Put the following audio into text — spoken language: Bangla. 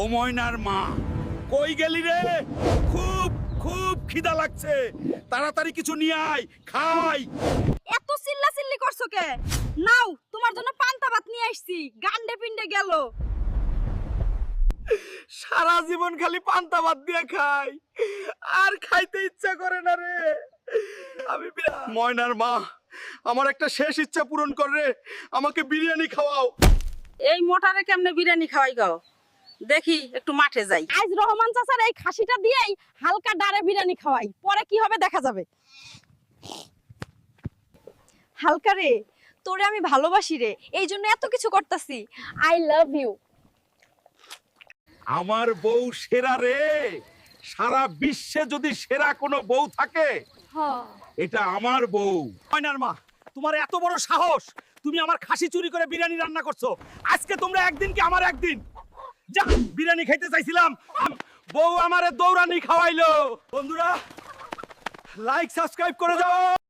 ও ময়নার মা কই গেলি রে? খুব খুব খিদা লাগছে। তাড়াতাড়ি কিছু নিয়ে আয় খাই। এত চিল্লা চিল্লি করছ কে? নাও তোমার জন্য পান্তা ভাত নিয়ে আসছি। গান্ডে পিন্ডে গেল। সারা জীবন খালি পান্তা ভাত দিয়ে খাই। আর খাইতে ইচ্ছা করে না রে। আমি ময়নার মা আমার একটা শেষ ইচ্ছা পূরণ করে রে। আমাকে বিরিয়ানি খাওয়াও। এই মোটারে কেমনে বিরিয়ানি খাওয়াই গাও দেখি একটু মাঠে যাই। আজ রহমান চাচার এই খাসিটা দিয়েই হালকা ডারে বিরিয়ানি খাওয়াই পরে কি হবে দেখা যাবে। হালকা রে তোরে আমি ভালোবাসি রে এই জন্য এত কিছু করতেছি। আই লাভ ইউ আমার বউ সেরা রে সারা বিশ্বে যদি সেরা কোনো বউ থাকে এটা আমার বউ। ময়নার মা তোমার এত বড় সাহস তুমি আমার খাসি চুরি করে বিরিয়ানি রান্না করছ। আজকে তোমরা একদিন কি আমার একদিন? যা বিরিয়ানি খাইতে চাইছিলাম। বউ আমারে দৌড়ানি খাওয়াইলো। বন্ধুরা লাইক সাবস্ক্রাইব করে যাও।